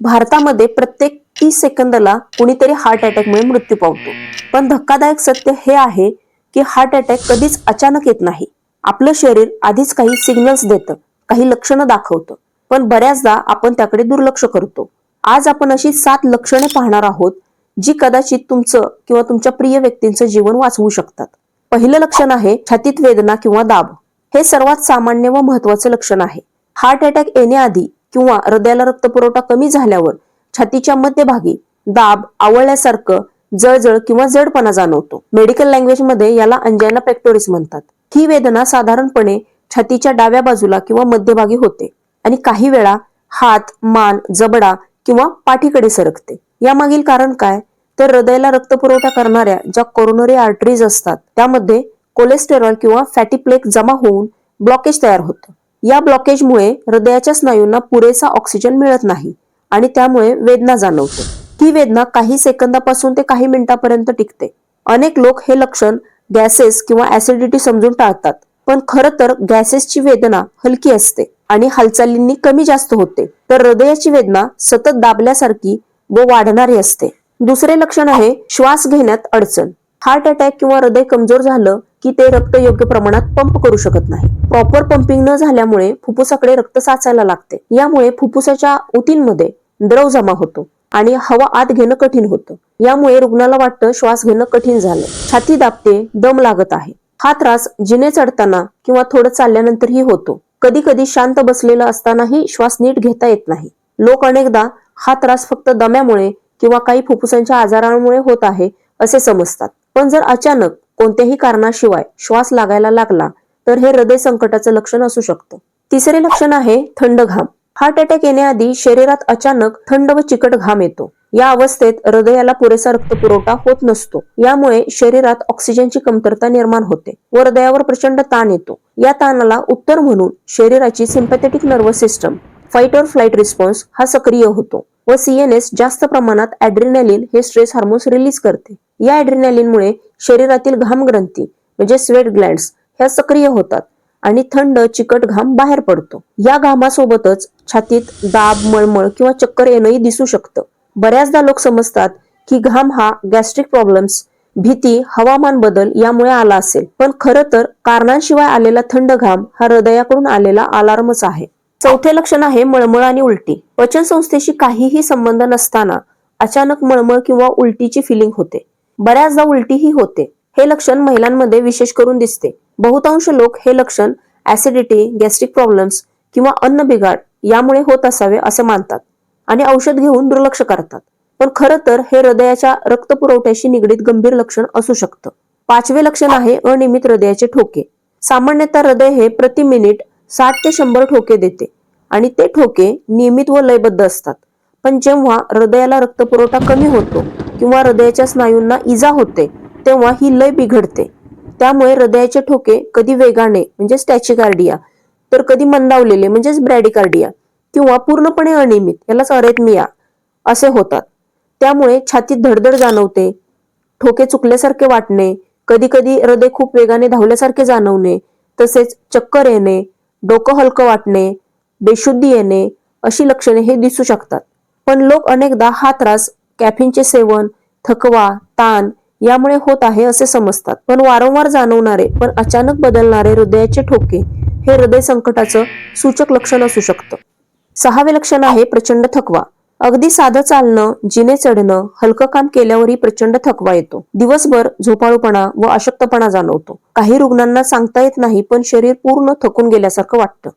भारतामध्ये प्रत्येक तीस सेकंदाला कुणीतरी हार्ट अटॅकमुळे मृत्यू पावतो. पण धक्कादायक सत्य हे आहे की हार्ट अटॅक कधीच अचानक येत नाही. आपलं शरीर आधीच काही सिग्नल्स देतं काही लक्षणं दाखवतं. पण बऱ्याचदा आपण त्याकडे दुर्लक्ष करतो. आज आपण अशी सात लक्षणे पाहणार आहोत जी कदाचित तुमचं किंवा तुमच्या प्रिय व्यक्तींचं जीवन वाचवू शकतात. पहिलं लक्षण आहे छातीत वेदना किंवा दाब. हे सर्वात सामान्य व महत्वाचं लक्षण आहे. हार्ट अटॅक येण्याआधी किंवा हृदयाला रक्तपुरवठा कमी झाल्यावर छातीच्या मध्यभागी दाब आवळल्यासारखं जळजळ किंवा जडपणा जाणवतो. मेडिकल लँग्वेजमध्ये याला अंजायना पेक्टोरिस म्हणतात. ही वेदना साधारणपणे छातीच्या डाव्या बाजूला किंवा मध्यभागी होते आणि काही वेळा हात मान जबडा किंवा पाठीकडे सरकते. यामागील कारण काय? तर हृदयाला रक्तपुरवठा करणाऱ्या ज्या कोरोनरी आर्टरीज असतात त्यामध्ये कोलेस्टेरॉल किंवा फॅटी प्लेक जमा होऊन ब्लॉकेज तयार होतं. या ब्लॉकेजमुळे हृदयाच्या स्नायूंना पुरेसा ऑक्सिजन मिळत नाही आणि त्यामुळे वेदना जाणवते. ती वेदना काही सेकंदापासून ते काही मिनिटापर्यंत टिकते. अनेक लोक हे लक्षण गॅसेस किंवा ऍसिडिटी समजून टाळतात पण खरं तर गॅसेसची वेदना हलकी असते आणि हालचालींनी कमी जास्त होते. तर हृदयाची वेदना सतत दाबल्यासारखी व वाढणारी असते. दुसरे लक्षण आहे श्वास घेण्यात अडचण. हार्ट अटॅक किंवा हृदय कमजोर झालं की ते रक्त योग्य प्रमाणात पंप करू शकत नाही. प्रॉपर पंपिंग न झाल्यामुळे फुफ्फुसाकडे रक्त साचायला लागते. यामुळे फुफ्फुसाच्या उतींमध्ये द्रव जमा होतो आणि हवा आत घेणं कठीण होतं. यामुळे रुग्णाला वाटतं श्वास घेणं कठीण झालं. छाती दाबते दम लागत आहे. हा त्रास जिने चढताना किंवा थोडं चालल्यानंतरही होतो. कधी कधी शांत बसलेलं असतानाही श्वास नीट घेता येत नाही. लोक अनेकदा हा त्रास फक्त दम्यामुळे किंवा काही फुफ्फुसांच्या आजारांमुळे होत आहे असे समजतात. पण जर अचानक कोणत्याही कारणाशिवाय श्वास लागायला लागला तर हे हृदय संकटाचं लक्षण असू शकतं. तिसरे लक्षण आहे थंड घाम. हार्ट अटॅक येण्याआधी शरीरात अचानक थंड व चिकट घाम येतो. या अवस्थेत हृदयाला पुरेसा रक्तपुरवठा होत नसतो. यामुळे शरीरात ऑक्सिजनची कमतरता निर्माण होते व हृदयावर प्रचंड ताण येतो. या ताणाला उत्तर म्हणून शरीराची सिम्पॅथेटिक नर्वस सिस्टम फाईट और फ्लाईट रिस्पॉन्स हा सक्रिय होतो. व सीएनएस जास्त प्रमाणात ऍड्रिनॅलिन हे स्ट्रेस हार्मोन्स रिलीज करते. या ऍड्रिनॅलिनमुळे शरीरातील घाम ग्रंथी म्हणजे स्वेट ग्लँड्स ह्या सक्रिय होतात आणि थंड चिकट घाम बाहेर पडतो. या घामासोबतच छातीत दाब मळमळ किंवा चक्कर येणंही दिसू शकतं. बऱ्याचदा लोक समजतात की घाम हा गॅस्ट्रिक प्रॉब्लेम्स भीती हवामान बदल यामुळे आला असेल. पण खरं तर कारणांशिवाय आलेला थंड घाम हा हृदयाकडून आलेला अलार्मच आहे. चौथे लक्षण आहे मळमळ आणि उलटी. पचन संस्थेशी काहीही संबंध नसताना अचानक मळमळ किंवा उलटीची फिलिंग होते. बऱ्याचदा उलटीही होते. हे लक्षण महिलांमध्ये विशेष करून दिसते. बहुतांश लोक हे लक्षण ऍसिडिटी गॅस्ट्रिक प्रॉब्लेम्स किंवा अन्न बिघाड यामुळे होत असावे असे मानतात आणि औषध घेऊन दुर्लक्ष करतात. पण खरं तर हे हृदयाच्या रक्त पुरवठ्याशी निगडीत गंभीर लक्षण असू शकतं. पाचवे लक्षण आहे अनियमित हृदयाचे ठोके. सामान्यतः हृदय हे प्रति मिनिट साठ ते शंभर ठोके देते. आणि ते ठोके नियमित व लयबद्ध असतात. पण जेव्हा हृदयाला रक्तपुरवठा कमी होतो किंवा हृदयाच्या स्नायूंना इजा होते तेव्हा ही लय बिघडते. त्यामुळे हृदयाचे ठोके कधी वेगाने म्हणजे स्टॅचिकार्डिया तर कधी मंदावलेले म्हणजेच ब्रॅडिकार्डिया किंवा पूर्णपणे अनियमित यालाच अरेथमिया असे होतात. त्यामुळे छातीत धडधड जाणवते ठोके चुकल्यासारखे वाटणे कधी कधी हृदय खूप वेगाने धावल्यासारखे जाणवणे तसेच चक्कर येणे डोकं हलकं वाटणे बेशुद्धी येणे अशी लक्षणे हे दिसू शकतात. पण लोक अनेकदा हा त्रास कॅफिनचे सेवन थकवा ताण यामुळे होत आहे असे समजतात. पण वारंवार जाणवणारे पण अचानक बदलणारे हृदयाचे ठोके हे हृदय संकटाचं सूचक लक्षण असू शकतं. सहावे लक्षण आहे प्रचंड थकवा. अगदी साधं चालणं जिने चढणं हलकं काम केल्यावरही प्रचंड थकवा येतो. दिवसभर झोपाळूपणा व अशक्तपणा जाणवतो. काही रुग्णांना सांगता येत नाही पण शरीर पूर्ण थकून गेल्यासारखं वाटतं.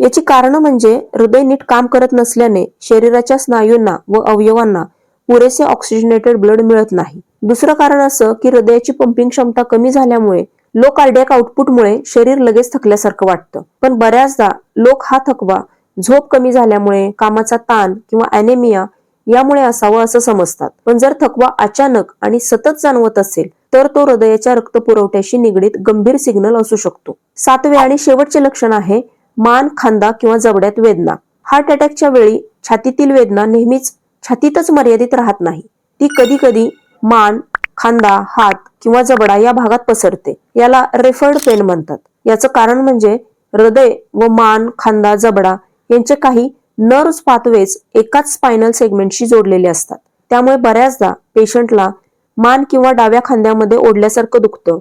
याची कारण म्हणजे हृदय नीट काम करत नसल्याने शरीराच्या स्नायूंना व अवयवांना पुरेसे ऑक्सिजनेटेड ब्लड मिळत नाही. दुसरं कारण असं की हृदयाची पंपिंग क्षमता कमी झाल्यामुळे लो कार्डियाक आउटपुटमुळे शरीर लगेच थकल्यासारखं वाटतं. पण बऱ्याचदा लोक हा थकवा झोप कमी झाल्यामुळे कामाचा ताण किंवा अॅनेमिया यामुळे असावं असं समजतात. पण जर थकवा अचानक आणि सतत जाणवत असेल तर तो हृदयाच्या रक्तपुरवठ्याशी निगडीत गंभीर सिग्नल असू शकतो. सातवे आणि शेवटचे लक्षण आहे मान खांदा किंवा जबड्यात वेदना. हार्ट अटॅकच्या वेळी छातीतील वेदना नेहमीच छातीतच मर्यादित राहत नाही. ती कधी कधी मान खांदा हात किंवा जबडा या भागात पसरते. याला रेफर्ड पेन म्हणतात. याचं कारण म्हणजे हृदय व मान खांदा जबडा यांचे काही नर्व्स पाथवेज एकाच स्पायनल सेगमेंटशी जोडलेले असतात. त्यामुळे बऱ्याचदा पेशंटला मान किंवा डाव्या खांद्यामध्ये ओढल्यासारखं दुखतं.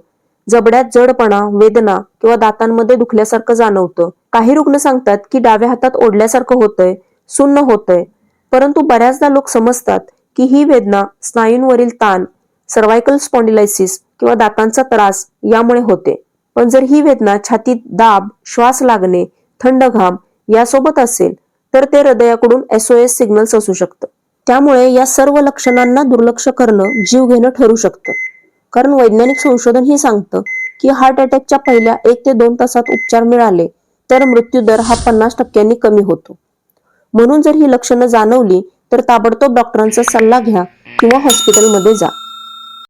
जबड्यात जडपणा वेदना किंवा दातांमध्ये दुखल्यासारखं जाणवतं. काही रुग्ण सांगतात की डाव्या हातात ओढल्यासारखं होतंय सुन्न होतंय. परंतु बऱ्याचदा लोक समजतात की ही वेदना स्नायूंवरील ताण सर्वायकल स्पॉन्डिलायसिस किंवा दातांचा त्रास यामुळे होते. पण जर ही वेदना छातीत दाब श्वास लागणे थंड घाम यासोबत असेल तर ते हृदयाकडून एसओएस सिग्नल्स असू शकतं. त्यामुळे या सर्व लक्षणांना दुर्लक्ष करणं जीव घेणं ठरू शकतं. कारण वैज्ञानिक संशोधन हे सांगतं की हार्ट अटॅकच्या पहिल्या एक ते दोन तासात उपचार मिळाले तर मृत्यूदर हा पन्नास टक्क्यांनी कमी होतो. म्हणून जर ही लक्षणं जाणवली तर ताबडतोब डॉक्टरांचा सल्ला घ्या किंवा हॉस्पिटलमध्ये जा.